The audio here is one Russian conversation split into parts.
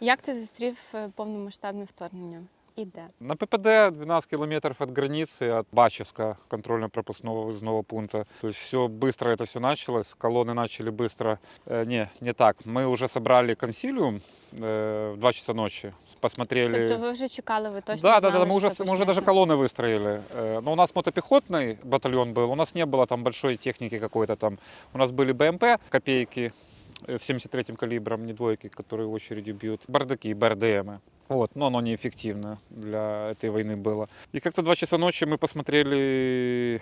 Як ти зустрів е, повномасштабне вторгнення? І де? На ППД 12 километров от границы, от Бачевска, контрольно-пропускного выездного пункта. То есть все быстро это все началось, колонны начали быстро. Э, не, не так. Мы уже собрали консилиум э, в 2 часа ночи, посмотрели... Тобто ви вже чекали, ви точно да, да, знали, да, мы уже, що мы уже даже почнеться? колонны выстроили. Э, Но у нас мотопехотный батальон был, у нас не было там большой техники какой-то там. У нас были БМП, копейки э, с 73-м калибром, не двойки, которые очередью бьют, бардаки, БРДМы. Вот, но оно неэффективно для этой войны было. И как-то два часа ночи мы посмотрели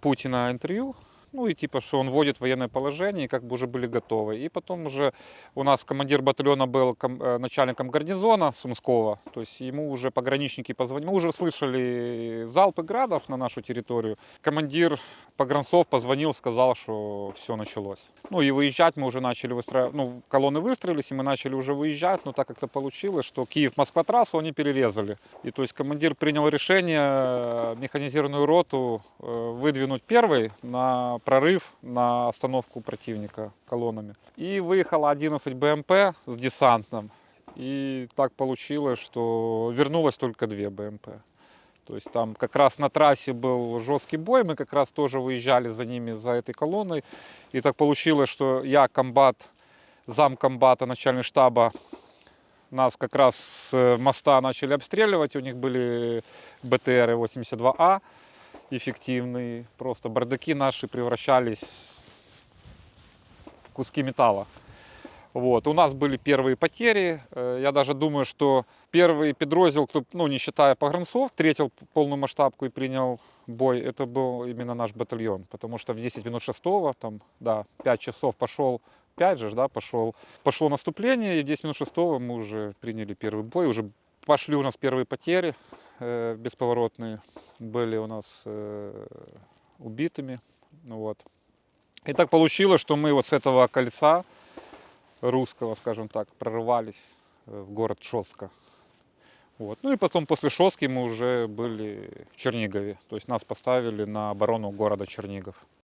Путина интервью, ну и типа, что он вводит военное положение, и как бы уже были готовы. И потом уже у нас командир батальона был э, начальником гарнизона Сумского, то есть ему уже пограничники позвонили, мы уже слышали залпы градов на нашу территорию. Командир погранцов позвонил, сказал, что все началось. Ну и выезжать мы уже начали выстраивать, ну колонны выстроились, и мы начали уже выезжать, но так как-то получилось, что Киев-Москва трассу они перерезали. И то есть командир принял решение э, механизированную роту э, выдвинуть первой на прорыв, на остановку противника колоннами. И выехало 11 БМП с десантом. И так получилось, что вернулось только две БМП. То есть там как раз на трассе был жесткий бой, мы как раз тоже выезжали за ними, за этой колонной. И так получилось, что я комбат, зам комбата, начальник штаба, нас как раз с моста начали обстреливать, у них были БТРы 82А эффективные, просто бардаки наши превращались в куски металла. Вот. У нас были первые потери. Э, Я даже думаю, что первый педрозил, кто, ну, не считая погранцов, встретил полную масштабку и принял бой, это был именно наш батальон. Потому что в 10 минут шестого, там, да, 5 часов пошел, 5 же, да, пошел, пошло наступление, и в 10 минут шестого мы уже приняли первый бой, уже пошли у нас первые потери бесповоротные, были у нас э, убитыми, ну вот. И так получилось, что мы вот с этого кольца русского, скажем так, прорывались э, в город Шостка. Вот. Ну и потом после Шостки мы уже были в Чернигове. То есть нас поставили на оборону города Чернигов.